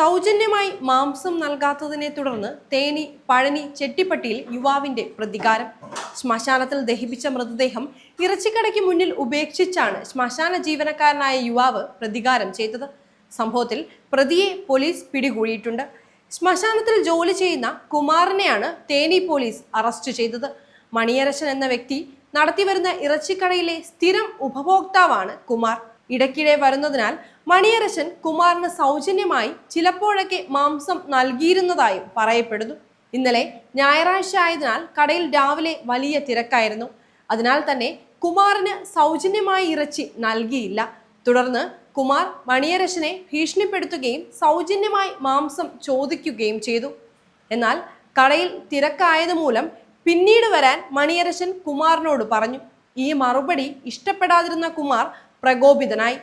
സൗജന്യമായി മാംസം നൽകാത്തതിനെ തുടർന്ന് തേനി പഴനി ചെട്ടിപ്പട്ടിയിൽ യുവാവിന്റെ പ്രതികാരം. ശ്മശാനത്തിൽ ദഹിപ്പിച്ച മൃതദേഹം ഇറച്ചിക്കടയ്ക്ക് മുന്നിൽ ഉപേക്ഷിച്ചാണ് ശ്മശാന ജീവനക്കാരനായ യുവാവ് പ്രതികാരം ചെയ്തത്. സംഭവത്തിൽ പ്രതിയെ പോലീസ് പിടികൂടിയിട്ടുണ്ട്. ശ്മശാനത്തിൽ ജോലി ചെയ്യുന്ന കുമാറിനെയാണ് തേനി പോലീസ് അറസ്റ്റ് ചെയ്തത്. മണിയരശൻ എന്ന വ്യക്തി നടത്തിവരുന്ന ഇറച്ചിക്കടയിലെ സ്ഥിരം ഉപഭോക്താവാണ് കുമാർ. ഇടയ്ക്കിടെ വരുന്നതിനാൽ മണിയരശൻ കുമാറിന് സൗജന്യമായി ചിലപ്പോഴൊക്കെ മാംസം നൽകിയിരുന്നതായും പറയപ്പെടുന്നു. ഇന്നലെ ഞായറാഴ്ച ആയതിനാൽ കടയിൽ രാവിലെ വലിയ തിരക്കായിരുന്നു. അതിനാൽ തന്നെ കുമാറിന് സൗജന്യമായി ഇറച്ചി നൽകിയില്ല. തുടർന്ന് കുമാർ മണിയരശനെ ഭീഷണിപ്പെടുത്തുകയും സൗജന്യമായി മാംസം ചോദിക്കുകയും ചെയ്തു. എന്നാൽ കടയിൽ തിരക്കായത് മൂലം പിന്നീട് വരാൻ മണിയരശൻ കുമാറിനോട് പറഞ്ഞു. ഈ മറുപടി ഇഷ്ടപ്പെടാതിരുന്ന കുമാർ പ്രകോപിതനായി.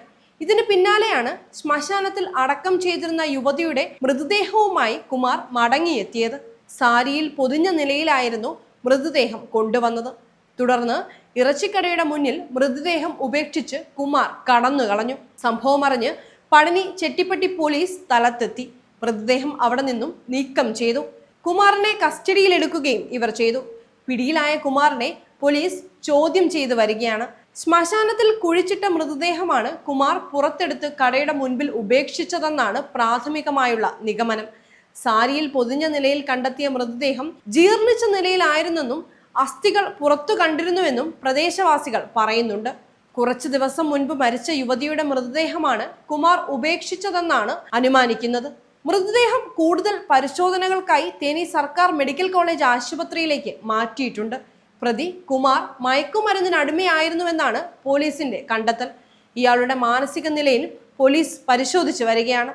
ഇതിന് പിന്നാലെയാണ് ശ്മശാനത്തിൽ അടക്കം ചെയ്തിരുന്ന യുവതിയുടെ മൃതദേഹവുമായി കുമാർ മടങ്ങിയെത്തിയത്. സാരിയിൽ പൊതിഞ്ഞ നിലയിലായിരുന്നു മൃതദേഹം കൊണ്ടുവന്നത്. തുടർന്ന് ഇറച്ചിക്കടയുടെ മുന്നിൽ മൃതദേഹം ഉപേക്ഷിച്ച് കുമാർ കടന്നു കളഞ്ഞു. സംഭവം അറിഞ്ഞ് പഴനി ചെട്ടിപ്പട്ടി പോലീസ് സ്ഥലത്തെത്തി. മൃതദേഹം അവിടെ നിന്നും നീക്കം ചെയ്തു. കുമാറിനെ കസ്റ്റഡിയിലെടുക്കുകയും ഇവർ ചെയ്തു. പിടിയിലായ കുമാറിനെ പോലീസ് ചോദ്യം ചെയ്തു വരികയാണ്. ശ്മശാനത്തിൽ കുഴിച്ചിട്ട മൃതദേഹമാണ് കുമാർ പുറത്തെടുത്ത് കടയുടെ മുൻപിൽ ഉപേക്ഷിച്ചതെന്നാണ് പ്രാഥമികമായുള്ള നിഗമനം. സാരിയിൽ പൊതിഞ്ഞ നിലയിൽ കണ്ടെത്തിയ മൃതദേഹം ജീർണിച്ച നിലയിലായിരുന്നെന്നും അസ്ഥികൾ പുറത്തു കണ്ടിരുന്നുവെന്നും പ്രദേശവാസികൾ പറയുന്നുണ്ട്. കുറച്ചു ദിവസം മുൻപ് മരിച്ച യുവതിയുടെ മൃതദേഹമാണ് കുമാർ ഉപേക്ഷിച്ചതെന്നാണ് അനുമാനിക്കുന്നത്. മൃതദേഹം കൂടുതൽ പരിശോധനകൾക്കായി തേനി സർക്കാർ മെഡിക്കൽ കോളേജ് ആശുപത്രിയിലേക്ക് മാറ്റിയിട്ടുണ്ട്. പ്രതി കുമാർ മയക്കുമരുന്നിന് അടിമയായിരുന്നുവെന്നാണ് പോലീസിന്റെ കണ്ടെത്തൽ. ഇയാളുടെ മാനസിക നിലയിൽ പോലീസ് പരിശോധിച്ചു വരികയാണ്.